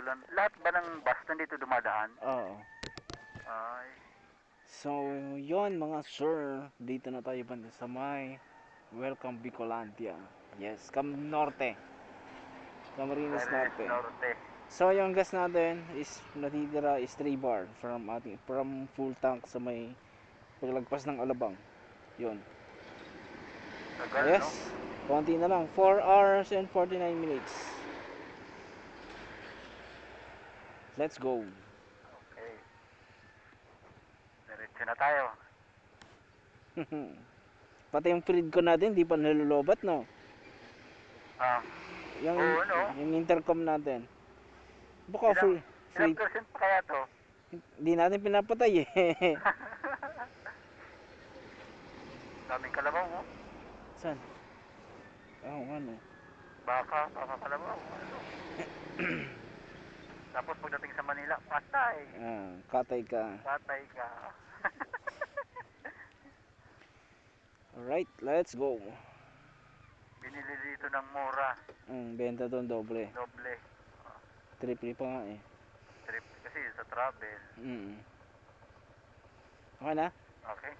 Bicolan. Lahat ba ng bus nandito dumadaan? Oo. Ay, So, yon mga sir, dito na tayo banda sa may Welcome Bicolandia. Yes, Cam Norte. Camarines Norte. Norte. So, yung gas natin is natitira is 3 bar from ating from full tank sa may paglagpas ng Alabang. Yun. Tagal, Yes. Konti na lang. 4 hours and 49 minutes. Let's go. Okay. Diretso na tayo. Pati yung feed ko natin, di pa nalulobat, no? Ah, Yung, Oo, no? yung intercom natin. Baka Ilang- ilang free. percent pa kaya to? Hindi natin pinapatay eh. Daming kalabaw mo. Saan? Oo, ano? Baka, baka kalabaw. Ano? Tapos pagdating sa Manila, patay. Ah, katay ka. Patay ka. Alright, let's go. Binili dito ng mura. Ang benta doon doble. Doble. Triple pa nga eh. Trip kasi sa travel. Mm. Okay na? Okay.